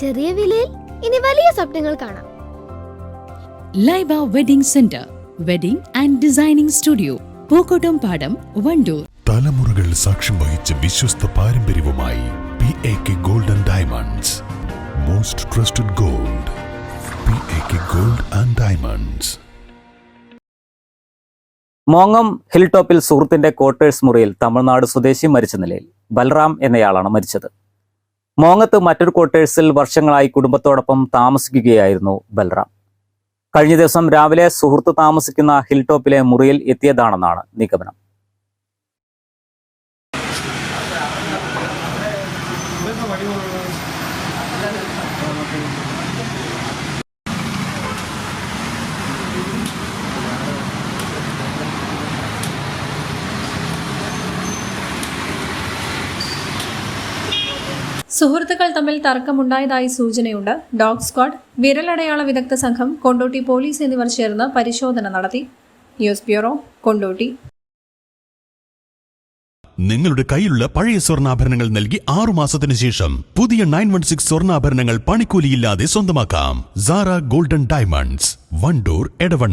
ചെറിയ വിലയിൽ ഇനി വലിയ സ്വപ്നങ്ങൾ കാണാം. Laiba wedding centre wedding and designing studio Pookkottumpadam Wandoor. തലമുറകൾ സാക്ഷ്യം വഹിച്ച വിശ്വസ്ത പാരമ്പര്യവുമായി P A K golden diamonds most trusted gold P A K gold and diamonds മോങ്ങം hill ടോപ്പിൽ സുഹൃത്തിന്റെ ക്വാർട്ടേഴ്സ് മുറിയിൽ തമിഴ്നാട് സ്വദേശി മരിച്ച നിലയിൽ ബൽറാം എന്നയാളാണ് മരിച്ചത്. മോങ്ങത്ത് മറ്റൊരു ക്വാർട്ടേഴ്സിൽ വർഷങ്ങളായി കുടുംബത്തോടൊപ്പം താമസിക്കുകയായിരുന്നു ബൽറാം. കഴിഞ്ഞ ദിവസം രാവിലെ സുഹൃത്ത് താമസിക്കുന്ന ഹിൽ ടോപ്പിലെ മുറിയിൽ എത്തിയതാണെന്നാണ് നിഗമനം. സുഹൃത്തുക്കൾ തമ്മിൽ തർക്കമുണ്ടായതായി സൂചനയുണ്ട്. ഡോഗ് സ്ക്വാഡ് വിരലടയാള വിദഗ്ധ സംഘം കൊണ്ടോട്ടി പോലീസ് എന്നിവർ ചേർന്ന് പരിശോധന നടത്തി. News bureau Kondotty. നിങ്ങളുടെ കയ്യിലുള്ള പഴയ സ്വർണാഭരണങ്ങൾ നൽകി ആറു മാസത്തിന് ശേഷം പുതിയ നയൻ വൺ സിക്സ് സ്വർണാഭരണങ്ങൾ പണിക്കൂലിയില്ലാതെ സ്വന്തമാക്കാം. Sara golden diamonds Wandoor എടവൺ